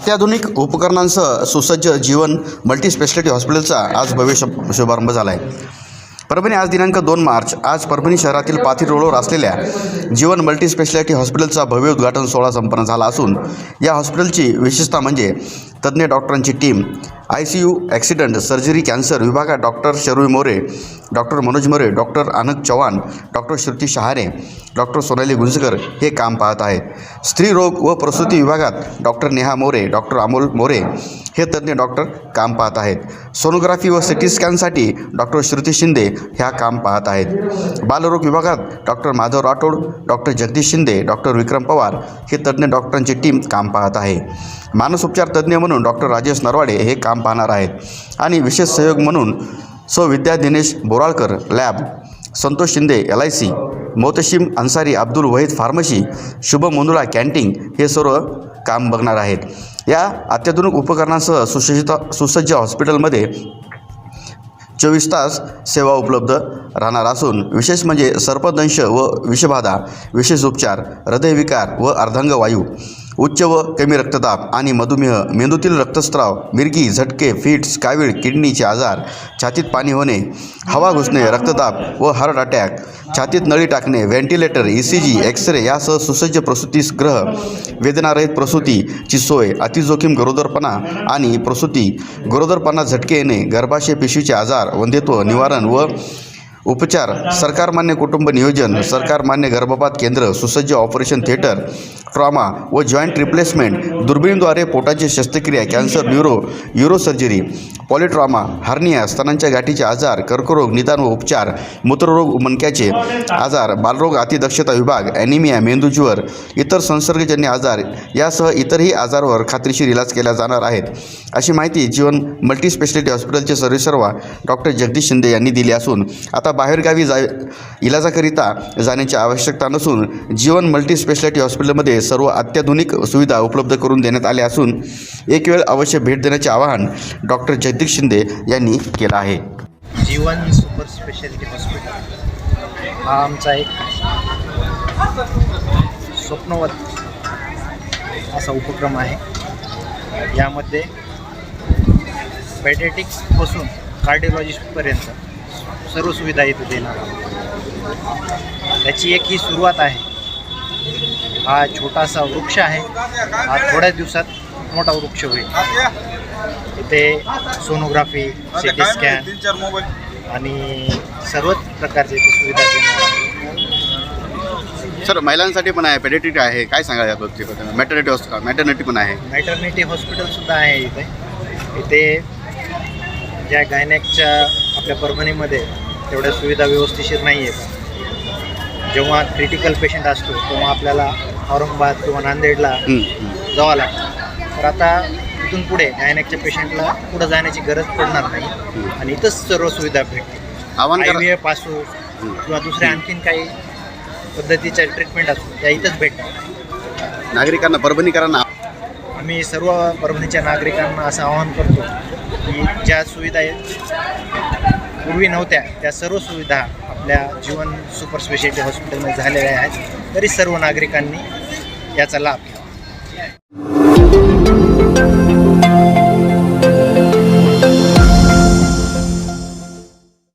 अत्याधुनिक उपकरणांसह सुसज्ज जीवन मल्टीस्पेशालिटी हॉस्पिटलचा आज भव्य शुभारंभ झाला आहे परभणी आज दिनांक दोन मार्च. आज परभणी शहरातील पाथी रोडवर असलेल्या जीवन मल्टीस्पेशालिटी हॉस्पिटलचा भव्य उद्घाटन सोहळा संपन्न झाला असून या हॉस्पिटलची विशेषता म्हणजे तज्ज्ञ डॉक्टरांची team I C U accident surgery cancer विभागात doctor Sharvi More doctor Manoj More doctor Anand Chavan doctor Shruti Shahare doctor Sonali Gunjkar हे काम पाहत आहेत. स्त्रीरोग व प्रसूती विभागात डॉक्टर नेहा मोरे डॉक्टर अमोल मोरे हे तज्ज्ञ डॉक्टर काम पाहत आहेत. सोनोग्राफी व सिटी स्कॅनसाठी डॉक्टर श्रुती शिंदे ह्या काम पाहत आहेत. बालरोग विभागात doctor Madhav Rathod doctor Jagdish Shinde doctor Vikram Pawar हे तज्ज्ञ डॉक्टरांची टीम काम पाहत आहे. मानसोपचार तज्ज्ञ म्हणून डॉक्टर राजेश नरवाडे हे काम पाहणार आहेत. आणि विशेष सहयोग म्हणून सौ Vidya Dinesh Boralkar lab Santosh Shinde L I C Motshim Ansari Abdul Wahid pharmacy Shubh Mundula canteen हे सर्व काम बघणार आहेत. या अत्याधुनिक उपकरणांसह सुसज्जित सुसज्ज हॉस्पिटलमध्ये चोवीस तास सेवा उपलब्ध राहणार असून विशेष म्हणजे सर्पदंश व विषबाधा विशेष उपचार हृदयविकार व अर्धांगवायू उच्च व कमी रक्तदाब आणि मधुमेह मेंदूतील रक्तस्राव मिरगी झटके फिट्स कावीळ किडनीचे आजार छातीत पाणी होणे हवा घुसणे रक्तदाब व हार्ट अटॅक छातीत नळी टाकणे ventilator E C G x ray यासह सुसज्ज प्रसूतीसग्रह वेदनारहित प्रसूतीची सोय अतिजोखीम गरोदरपणा आणि प्रसूती गरोदरपणा झटके येणे गर्भाशय पिशवीचे आजार वंध्यत्व निवारण व उपचार सरकारमान्य कुटुंब नियोजन सरकारमान्य गर्भपात केंद्र सुसज्ज ऑपरेशन थिएटर ट्रॉमा व जॉईंट रिप्लेसमेंट दुर्बिणीद्वारे पोटाची शस्त्रक्रिया cancer neuro urosurgery polytrauma hernia स्तनांच्या गाठीचे आजार कर्करोग निदान व उपचार मूत्ररोग मणक्याचे आजार बालरोग अतिदक्षता विभाग ॲनिमिया मेंदूज्वर इतर संसर्गजन्य आजार यासह इतरही आजारावर खात्रीशीर इलाज केला जाणार आहेत अशी माहिती जीवन मल्टीस्पेशालिटी हॉस्पिटलचे सर्वेसर्वा डॉक्टर जगदीश शिंदे यांनी दिली असून आता बाहेरगावी जा इलाजाकरिता जाण्याची आवश्यकता नसून जीवन मल्टीस्पेशालिटी हॉस्पिटलमध्ये सर्व अत्याधुनिक सुविधा उपलब्ध करून देण्यात आल्या असून एक वेळ अवश्य भेट देण्याचे आवाहन डॉक्टर जयदीप शिंदे यांनी केलं आहे. जीवन सुपर स्पेशालिटी हॉस्पिटल हा आमचा एक स्वप्नवत असा उपक्रम आहे. यामध्ये पॅडेटिक्सपासून कार्डिओलॉजिस्टपर्यंत सर्व सुविधा इथे देणार आहोत. त्याची एक ही सुरुवात आहे. हा छोटासा वृक्ष आहे. हा थोड्याच दिवसात मोठा वृक्ष होईल. इथे सोनोग्राफी सी टी स्कॅन आणि सर्वच प्रकारचे इथे सुविधा देणार आहोत. सर महिलांसाठी पण आहे पेडेटिक आहे. काय सांगा या बाबतीत मॅटर्निटी हॉस्पिटल मॅटर्निटी पण आहे. मॅटर्निटी हॉस्पिटलसुद्धा आहे इथे. इथे ज्या गायनॅकच्या आपल्या परभणीमध्ये तेवढ्या सुविधा व्यवस्थिशीर नाही आहेत. जेव्हा क्रिटिकल पेशंट असतो तेव्हा आपल्याला औरंगाबाद किंवा नांदेडला. जावं लागतं. तर आता इथून पुढे गायनॅकच्या पेशंटला पुढं जाण्याची गरज पडणार नाही आणि इथंच सर्व सुविधा एफ असो किंवा दुसऱ्या आणखीन काही पद्धतीच्या ट्रीटमेंट असो त्या इथंच भेटणार. नागरिकांना परभणीकरांना मी सर्व परभणीच्या नागरिकांना असं आवाहन करतो की ज्या सुविधा आहेत पूर्वी नव्हत्या त्या सर्व सुविधा आपल्या जीवन सुपर स्पेशालिटी हॉस्पिटलमध्ये झालेल्या आहेत तरी सर्व नागरिकांनी याचा लाभ घ्यावा.